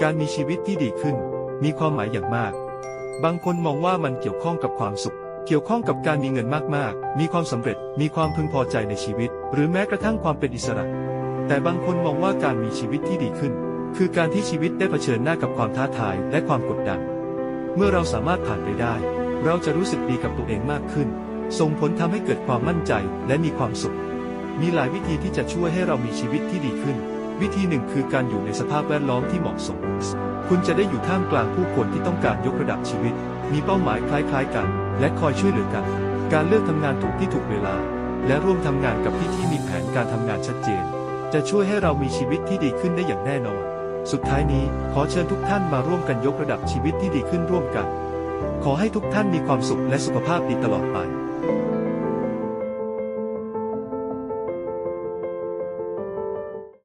การมีชีวิตที่ดีขึ้น มีความหมายอย่างมาก บางคนมองว่ามันเกี่ยวข้องกับความสุข เกี่ยวข้องกับการมีเงินมากๆ มีความสำเร็จ มีความพึงพอใจในชีวิต หรือแม้กระทั่งความเป็นอิสระ แต่บางคนมองว่าการมีชีวิตที่ดีขึ้น คือการที่ชีวิตได้เผชิญหน้ากับความท้าทายและความกดดัน เมื่อเราสามารถผ่านไปได้ เราจะรู้สึกดีกับตัวเองมากขึ้น ส่งผลทำให้เกิดความมั่นใจและมีความสุข มีหลายวิธีที่จะช่วยให้เรามีชีวิตที่ดีขึ้น วิธีหนึ่งคือการอยู่ในสภาพแวดล้อมที่เหมาะสม คุณจะได้อยู่ท่ามกลางผู้คนที่ต้องการยกระดับชีวิต มีเป้าหมายคล้ายๆกัน และคอยช่วยเหลือกัน การเลือกทำงานถูกที่ถูกเวลา และร่วมทำงานกับที่ที่มีแผนการทำงานชัดเจน จะช่วยให้เรามีชีวิตที่ดีขึ้นได้อย่างแน่นอน สุดท้ายนี้ขอเชิญทุกท่านมาร่วมกันยกระดับชีวิตที่ดีขึ้นร่วมกัน ขอให้ทุกท่านมีความสุขและสุขภาพดีตลอดไป